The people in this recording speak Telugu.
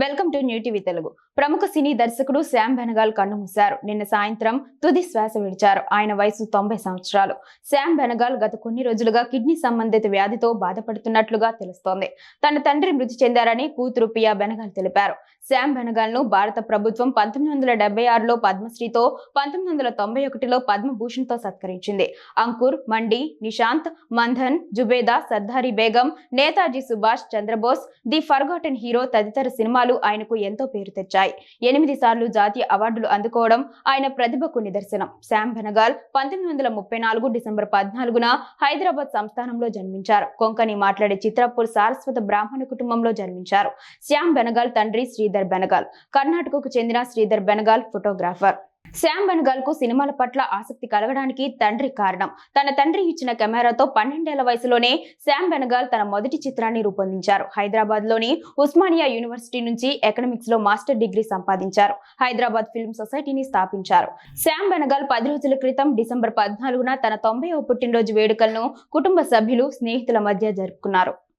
Welcome to new TV Telugu. ప్రముఖ సినీ దర్శకుడు శ్యామ్ బెనగాల్ కన్నుమూశారు నిన్న సాయంత్రం తుది శ్వాస విడిచారు. ఆయన వయసు తొంభై సంవత్సరాలు. శ్యామ్ బెనగాల్ గత కొన్ని రోజులుగా కిడ్నీ సంబంధిత వ్యాధితో బాధపడుతున్నట్లుగా తెలుస్తోంది. తన తండ్రి మృతి చెందారని కూతురు పియా బెనగాల్ తెలిపారు. శ్యామ్ బెనగాల్ను భారత ప్రభుత్వం పంతొమ్మిది వందల డెబ్బై ఆరులో పద్మశ్రీతో పంతొమ్మిది వందల తొంభై ఒకటిలో పద్మభూషణ్తో సత్కరించింది. Ankur Mandi Nishant Manthan Zubeidaa Sardari Begum Netaji Subhash Chandrabose the forgotten hero తదితర సినిమా సినిమాలు ఆయనకు ఎంతో పేరు తెచ్చాయి. ఎనిమిది సార్లు జాతీయ అవార్డులు అందుకోవడం ఆయన ప్రతిభకు నిదర్శనం. శ్యామ్ బెనగాల్ పంతొమ్మిది వందల ముప్పై నాలుగు డిసెంబర్ పద్నాలుగున హైదరాబాద్ సంస్థానంలో జన్మించారు. కొంకని మాట్లాడే చిత్రపూర్ సారస్వత బ్రాహ్మణ కుటుంబంలో జన్మించారు. శ్యామ్ బెనగాల్ తండ్రి శ్రీధర్ బెనగాల్. కర్ణాటకకు చెందిన శ్రీధర్ బెనగాల్ ఫోటోగ్రాఫర్. శ్యామ్ బెనగాల్కు సినిమాల పట్ల ఆసక్తి కలగడానికి తండ్రి కారణం. తన తండ్రి ఇచ్చిన కెమెరాతో పన్నెండేళ్ళ వయసులోనే శ్యామ్ బెనగాల్ తన మొదటి చిత్రాన్ని రూపొందించారు. హైదరాబాద్లోని ఉస్మానియా యూనివర్సిటీ నుంచి ఎకనామిక్స్లో మాస్టర్ డిగ్రీ సంపాదించారు. హైదరాబాద్ ఫిల్మ్ సొసైటీని స్థాపించారు. శ్యామ్ బెనగాల్ పది రోజుల క్రితం డిసెంబర్ పద్నాలుగున తన తొంభైవ పుట్టినరోజు వేడుకలను కుటుంబ సభ్యులు స్నేహితుల మధ్య జరుపుకున్నారు.